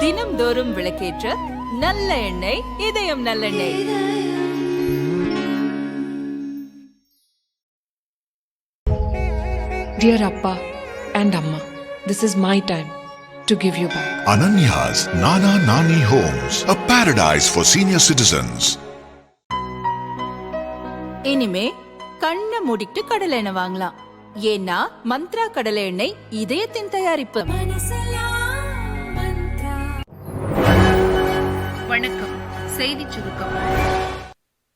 தினம்தோறும் விளக்கேற்ற நல்ல எண்ணெய் இதயம் நல்லெண்ணெய் Dear Appa and Amma, this is my time to give you back. Ananya's Nana Nani Homes, a paradise for senior citizens. இனிமே கண்ணை மூடிட்டு கடலை எண்ணெய் வாங்கலாம் ஏன்னா மந்த்ரா கடலை எண்ணெய் இதயத்தின் தயாரிப்பு வணக்கம். செய்தி சுருக்கம்.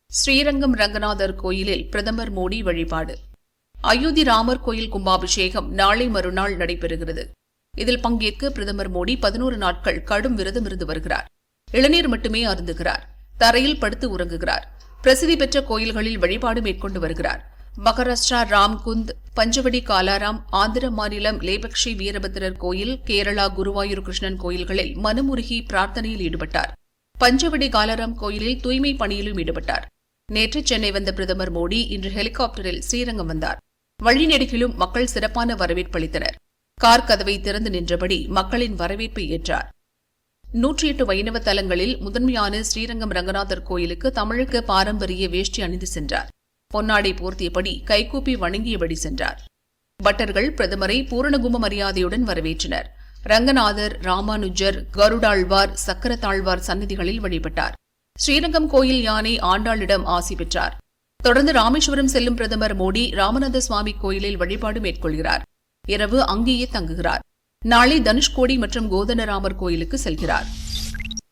ஸ்ரீரங்கம் ரங்கநாதர் கோயிலில் பிரதமர் மோடி வழிபாடு. அயோத்தி ராமர் கோயில் கும்பாபிஷேகம் நாளை மறுநாள் நடைபெறுகிறது. இதில் பங்கேற்க பிரதமர் மோடி பதினோரு நாட்கள் கடும் விரதம் இருந்து வருகிறார். இளநீர் மட்டுமே அருந்துகிறார். தரையில் படுத்து உறங்குகிறார். பிரசித்தி பெற்ற கோயில்களில் வழிபாடு மேற்கொண்டு வருகிறார். மகாராஷ்டிரா ராம்குந்த் பஞ்சவடி காலாராம் ஆந்திர மாநிலம் லேபக்ஷி வீரபத்திரர் கோயில் கேரளா குருவாயூர் கிருஷ்ணன் கோயில்களில் மனமுருகி பிரார்த்தனையில் ஈடுபட்டார். பஞ்சவடி காலாராம் கோயிலில் தூய்மை பணியிலும் ஈடுபட்டார். நேற்று சென்னை வந்த பிரதமர் மோடி இன்று ஹெலிகாப்டரில் ஸ்ரீரங்கம் வந்தார். வழிநெடுகிலும் மக்கள் சிறப்பான வரவேற்பு அளித்தனர். கார் கதவை திறந்து நின்றபடி மக்களின் வரவேற்பை ஏற்றார். நூற்றி எட்டு வைணவ தலங்களில் முதன்மையான ஸ்ரீரங்கம் ரங்கநாதர் கோயிலுக்கு தமிழக பாரம்பரிய வேஷ்டி அணிந்து சென்றார். பொன்னாடை போர்த்தியபடி கைகூப்பி வணங்கியபடி சென்றார். பட்டர்கள் பிரதமரை பூரணகும மரியாதையுடன் வரவேற்றனர். ரங்கநாதர் ராமானுஜர் கருடாழ்வார் சக்கரத்தாழ்வார் சன்னதிகளில் வழிபட்டார். ஸ்ரீரங்கம் கோயில் யானை ஆண்டாளிடம் ஆசி பெற்றார். தொடர்ந்து ராமேஸ்வரம் செல்லும் பிரதமர் மோடி ராமநாத சுவாமி கோயிலில் வழிபாடு மேற்கொள்கிறார். இரவு அங்கேயே தங்குகிறார். நாளை தனுஷ்கோடி மற்றும் கோதண்டராமர் கோயிலுக்கு செல்கிறார்.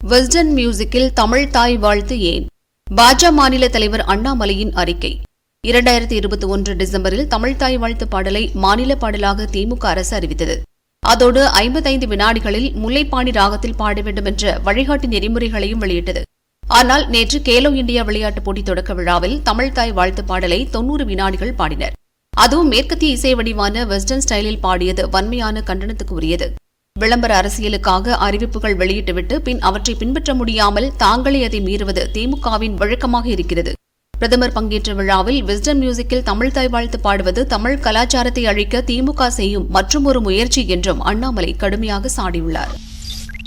வெஸ்டர்ன் மியூசிக்கில் தமிழ் தாய் வாழ்த்து ஏன்? பாஜ மாநில தலைவர் அண்ணாமலையின் அறிக்கை. இரண்டாயிரத்தி இருபத்தி ஒன்று டிசம்பரில் தமிழ் தாய் வாழ்த்து பாடலை மாநில பாடலாக திமுக அரசு அறிவித்தது. அதோடு ஐம்பத்தைந்து வினாடிகளில் முல்லைப்பாணி ராகத்தில் பாட வேண்டும் என்ற வழிகாட்டு நெறிமுறைகளையும் வெளியிட்டது. ஆனால் நேற்று கேலோ இந்தியா விளையாட்டுப் போட்டி தொடக்க விழாவில் தமிழ் தாய் வாழ்த்து பாடலை தொன்னூறு வினாடிகள் பாடினர். அதுவும் மேற்கத்திய இசை வடிவான வெஸ்டர்ன் ஸ்டைலில் பாடியது வன்மையான கண்டனத்துக்கு உரியது விளம்பர அரசியலுக்காக அறிவிப்புகள் வெளியிட்டுவிட்டு பின் அவற்றை பின்பற்ற முடியாமல் தாங்களே அதை மீறுவது திமுகவின் வழக்கமாக இருக்கிறது. பிரதமர் பங்கேற்ற விழாவில் வெஸ்டர்ன் மியூசிக்கில் தமிழ் தாய் வாழ்த்து பாடுவது தமிழ் கலாச்சாரத்தை அழிக்க திமுக செய்யும் மற்றுமொரு முயற்சி என்றும் அண்ணாமலை கடுமையாக சாடியுள்ளார்.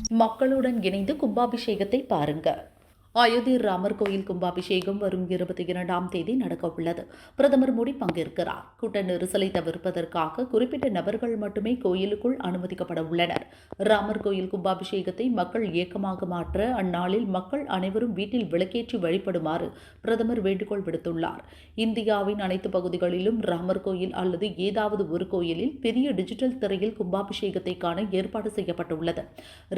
மக்களுடன் இணைந்து கும்பாபிஷேகத்தை பாருங்க. அயோத்தி ராமர் கோயில் கும்பாபிஷேகம் வரும் இருபத்தி இரண்டாம் தேதி நடக்க உள்ளது பிரதமர் மோடி பங்கேற்கிறார். கூட்ட நெரிசலை தவிர்ப்பதற்காக குறிப்பிட்ட நபர்கள் மட்டுமே கோயிலுக்குள் அனுமதிக்கப்பட உள்ளனர். ராமர் கோயில் கும்பாபிஷேகத்தை மக்கள் இயக்கமாக மாற்ற அந்நாளில் மக்கள் அனைவரும் வீட்டில் விளக்கேற்றி வழிபடுமாறு பிரதமர் வேண்டுகோள் விடுத்துள்ளார். இந்தியாவின் அனைத்து பகுதிகளிலும் ராமர் கோயில் அல்லது ஏதாவது ஒரு கோயிலில் பெரிய டிஜிட்டல் திரையில் கும்பாபிஷேகத்தை காண ஏற்பாடு செய்யப்பட்டுள்ளது.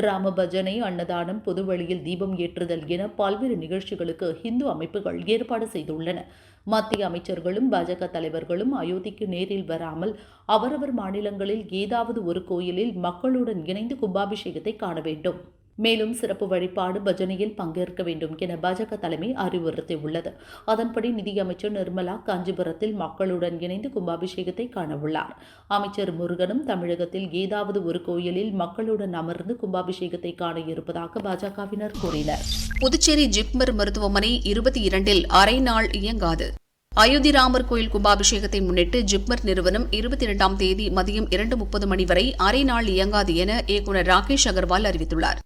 ராம பஜனை அன்னதானம் பொதுவழியில் தீபம் ஏற்றுதல் என பல்வேறு நிகழ்ச்சிகளுக்கு இந்து அமைப்புகள் ஏற்பாடு செய்துள்ளன. மத்திய அமைச்சர்களும் பாஜக தலைவர்களும் அயோத்திக்கு நேரில் வராமல் அவரவர் மாநிலங்களில் ஏதாவது ஒரு கோயிலில் மக்களுடன் இணைந்து கும்பாபிஷேகத்தை காண வேண்டும். மேலும் சிறப்பு வழிபாடு பஜனையில் பங்கேற்க வேண்டும் என பாஜக தலைமை அறிவுறுத்தியுள்ளது. அதன்படி நிதியமைச்சர் நிர்மலா காஞ்சிபுரத்தில் மக்களுடன் இணைந்து கும்பாபிஷேகத்தை காணவுள்ளார். அமைச்சர் முருகனும் தமிழகத்தில் ஏதாவது ஒரு கோயிலில் மக்களுடன் அமர்ந்து கும்பாபிஷேகத்தை காண இருப்பதாக பாஜகவினர் கூறினர். புதுச்சேரி ஜிப்மர் மருத்துவமனை இருபத்தி இரண்டில் அரை நாள் இயங்காது. அயோத்தி ராமர் கோயில் கும்பாபிஷேகத்தை முன்னிட்டு ஜிப்மர் நிறுவனம் இருபத்தி இரண்டாம் தேதி மதியம் இரண்டு முப்பது மணி வரை அரை நாள் இயங்காது என இயக்குநர் ராகேஷ் அகர்வால் அறிவித்துள்ளார்.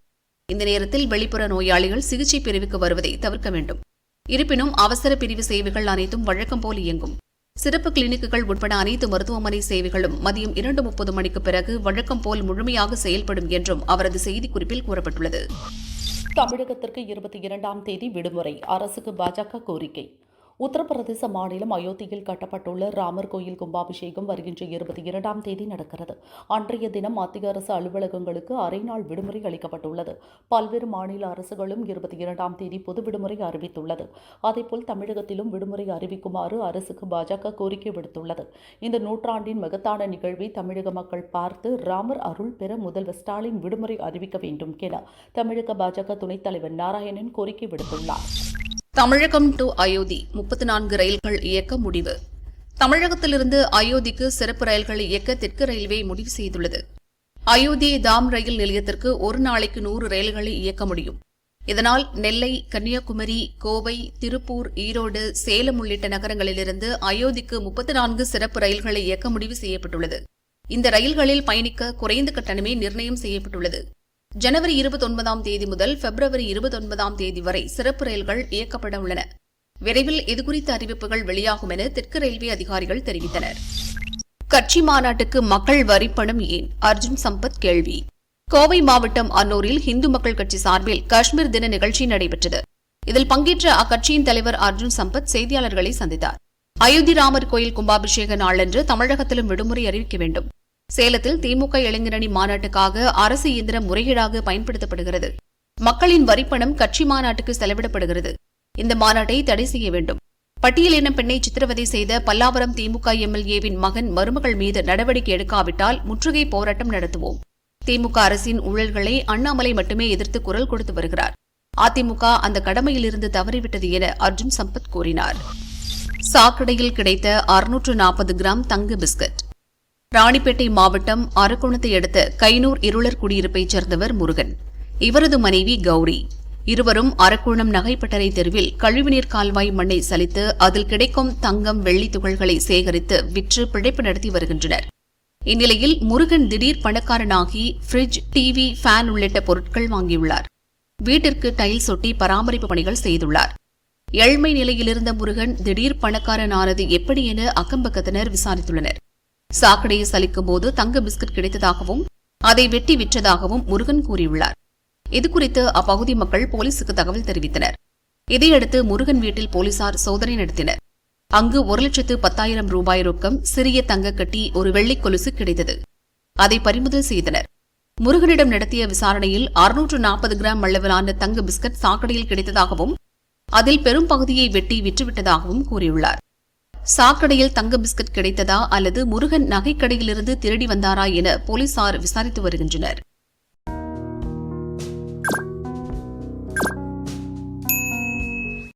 இந்த நேரத்தில் வெளிப்புற நோயாளிகள் சிகிச்சை பிரிவுக்கு வருவதை தவிர்க்க வேண்டும். இருப்பினும் அவசர பிரிவு சேவைகள் அனைத்தும் வழக்கம் போல் இயங்கும். சிறப்பு கிளினிக்குகள் உட்பட அனைத்து மருத்துவமனை சேவைகளும் மதியம் இரண்டு முப்பது மணிக்கு பிறகு வழக்கம் போல் முழுமையாக செயல்படும் என்றும் அவரது செய்திக்குறிப்பில் கூறப்பட்டுள்ளது. தமிழகத்திற்கு இருபத்தி இரண்டாம் தேதி விடுமுறை. அரசுக்கு பாஜக கோரிக்கை. உத்தரப்பிரதேச மாநிலம் அயோத்தியில் கட்டப்பட்டுள்ள ராமர் கோயில் கும்பாபிஷேகம் வருகின்ற இருபத்தி இரண்டாம் தேதி நடக்கிறது. அன்றைய தினம் மத்திய அரசு அலுவலகங்களுக்கு அரை நாள் விடுமுறை அளிக்கப்பட்டுள்ளது. பல்வேறு மாநில அரசுகளும் இருபத்தி இரண்டாம் தேதி பொது விடுமுறை அறிவித்துள்ளது. அதேபோல் தமிழகத்திலும் விடுமுறை அறிவிக்குமாறு அரசுக்கு பாஜக கோரிக்கை விடுத்துள்ளது. இந்த நூற்றாண்டின் மகத்தான நிகழ்வை தமிழக மக்கள் பார்த்து ராமர் அருள் பெற முதல்வர் ஸ்டாலின் விடுமுறை அறிவிக்க வேண்டும் என தமிழக பாஜக துணைத் தலைவர் நாராயணன் கோரிக்கை விடுத்துள்ளார். தமிழகம் டு அயோத்தி முப்பத்தி நான்கு ரயில்கள் இயக்க முடிவு. தமிழகத்திலிருந்து அயோத்திக்கு சிறப்பு ரயில்களை இயக்க தெற்கு ரயில்வே முடிவு செய்துள்ளது. அயோத்தி தாம் ரயில் நிலையத்திற்கு ஒரு நாளைக்கு நூறு ரயில்களை இயக்க முடியும். இதனால் நெல்லை கன்னியாகுமரி கோவை திருப்பூர் ஈரோடு சேலம் உள்ளிட்ட நகரங்களிலிருந்து அயோத்திக்கு முப்பத்தி நான்கு சிறப்பு ரயில்களை இயக்க முடிவு செய்யப்பட்டுள்ளது. இந்த ரயில்களில் பயணிக்க குறைந்த கட்டணமே நிர்ணயம் செய்யப்பட்டுள்ளது. ஜனவரி இருபத்தொன்பதாம் தேதி முதல் பிப்ரவரி இருபத்தொன்பதாம் தேதி வரை சிறப்பு ரயில்கள் இயக்கப்பட உள்ளன. விரைவில் இதுகுறித்த அறிவிப்புகள் வெளியாகும் என தெற்கு ரயில்வே அதிகாரிகள் தெரிவித்தனர். கட்சி மாநாட்டுக்கு மக்கள் வரிப்பணம் ஏன்? அர்ஜுன் சம்பத் கேள்வி. கோவை மாவட்டம் அன்னூரில் இந்து மக்கள் கட்சி சார்பில் காஷ்மீர் தின நிகழ்ச்சி நடைபெற்றது. இதில் பங்கேற்ற அக்கட்சியின் தலைவர் அர்ஜுன் சம்பத் செய்தியாளர்களை சந்தித்தார். அயோத்தி ராமர் கோயில் கும்பாபிஷேக நாளன்று தமிழகத்திலும் விடுமுறை அறிவிக்க வேண்டும். சேலத்தில் திமுக இளைஞரணி மாநாட்டுக்காக அரசு இயந்திரம் முறைகேடாக பயன்படுத்தப்படுகிறது. மக்களின் வரிப்பணம் கட்சி மாநாட்டுக்கு செலவிடப்படுகிறது. இந்த மாநாட்டை தடை செய்ய வேண்டும். பட்டியலின பெண்ணை சித்திரவதை செய்த பல்லாவரம் திமுக எம்எல்ஏவின் மகன் மருமகள் மீது நடவடிக்கை எடுக்காவிட்டால் முற்றுகை போராட்டம் நடத்துவோம். திமுக அரசின் ஊழல்களை அண்ணாமலை மட்டுமே எதிர்த்து குரல் கொடுத்து வருகிறார். அதிமுக அந்த கடமையிலிருந்து தவறிவிட்டது என அர்ஜுன் சம்பத் கூறினார். சாக்கடையில் கிடைத்த அறுநூற்று நாற்பது கிராம் தங்க பிஸ்கட். ராணிப்பேட்டை மாவட்டம் அரக்கோணத்தை அடுத்த கைனூர் இருளர் குடியிருப்பைச் சேர்ந்தவர் முருகன். இவரது மனைவி கௌரி. இருவரும் அரக்கோணம் நகைப்பட்டறை தெருவில் கழிவுநீர் கால்வாய் மண்ணை சலித்து அதில் கிடைக்கும் தங்கம் வெள்ளி துகள்களை சேகரித்து விற்று பிழைப்பு நடத்தி வருகின்றனர். இந்நிலையில் முருகன் திடீர் பணக்காரனாகி ஃப்ரிட்ஜ் டிவி ஃபேன் உள்ளிட்ட பொருட்கள் வாங்கியுள்ளார். வீட்டிற்கு டைல்ஸ் ஒட்டி பராமரிப்பு பணிகள் செய்துள்ளார். ஏழ்மை நிலையிலிருந்த முருகன் திடீர் பணக்காரனானது எப்படி என அக்கம்பக்கத்தினர் விசாரித்துள்ளனர். சாக்கடையை சலிக்கும் போது தங்க பிஸ்கட் கிடைத்ததாகவும் அதை வெட்டி விற்றதாகவும் முருகன் கூறியுள்ளார். இதுகுறித்து அப்பகுதி மக்கள் போலீசுக்கு தகவல் தெரிவித்தனர். இதையடுத்து முருகன் வீட்டில் போலீசார் சோதனை நடத்தினர். அங்கு ஒரு லட்சத்து பத்தாயிரம் ரூபாய் ரொக்கம் சிறிய தங்க கட்டி ஒரு வெள்ளிக் கொலுசு கிடைத்தது. அதை பறிமுதல் செய்தனர். முருகனிடம் நடத்திய விசாரணையில் அறுநூற்று நாற்பது கிராம் அளவிலான தங்க பிஸ்கட் சாக்கடையில் கிடைத்ததாகவும் அதில் பெரும் பகுதியை வெட்டி விற்றுவிட்டதாகவும் கூறியுள்ளார். சாக்கடையில் தங்க பிஸ்கட் கிடைத்ததா அல்லது முருகன் நகைக்கடையிலிருந்து திருடி வந்தாரா என போலீசார் விசாரித்து வருகின்றனர்.